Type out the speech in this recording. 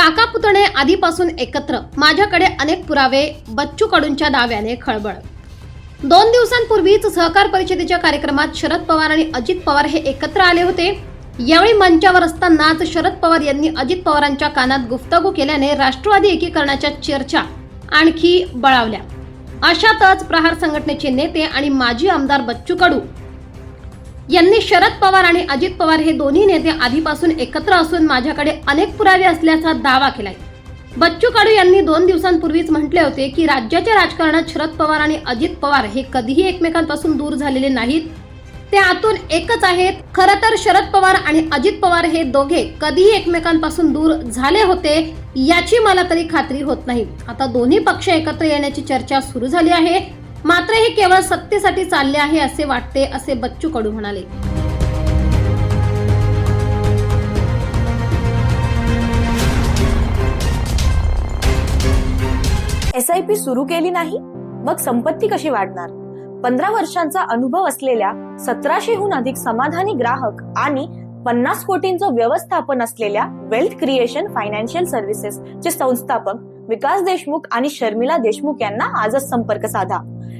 काका पुतणे आधीपासून एकत्र. माझ्याकडे अनेक पुरावे बच्चू कडूंच्या दाव्याने खळबळ. दोन दिवसांपूर्वीच सहकार परिषदेच्या कार्यक्रमात शरद पवार आणि अजित पवार हे एकत्र आले होते. यावेळी मंचावर असतानाच शरद पवार यांनी अजित पवारांच्या कानात गुफ्तगू केल्याने राष्ट्रवादी एकीकरणाच्या चर्चा आणखी बळावल्या. अशातच प्रहार संघटनेचे नेते आणि माजी आमदार बच्चू कडू यांनी शरद पवार आणि अजित पवार हे दोन्ही नेते आधीपासून एकत्र असून माझ्याकडे अनेक पुरावे असल्याचा दावा केलाय. बच्चू कडू यांनी दोन दिवसांपूर्वीच म्हटले होते की राज्याच्या राजकारणात शरद पवार आणि अजित पवार हे कधीही एकमेकांपासून दूर झालेले नाहीत. ते आतून एकच आहेत. खरं तर शरद पवार आणि अजित पवार हे दोघे कधीही एकमेकांपासून दूर झाले होते याची मला तरी खात्री होत नाही. आता दोन्ही पक्ष एकत्र येण्याची चर्चा सुरू झाली आहे. मात्र हे केवळ सत्तेसाठी चालले आहे असे वाटते असे बच्चू कडू म्हणाले. एस आय पी सुरू केली नाही मग संपत्ती कशी वाढणार? पंधरा वर्षांचा अनुभव असलेल्या सतराशेहून अधिक समाधानी ग्राहक आणि पन्नास कोटींचं व्यवस्थापन असलेल्या वेल्थ क्रिएशन फायनान्शियल सर्व्हिसेस चे संस्थापक विकास देशमुख आणि शर्मिला देशमुख यांना आजच संपर्क साधा.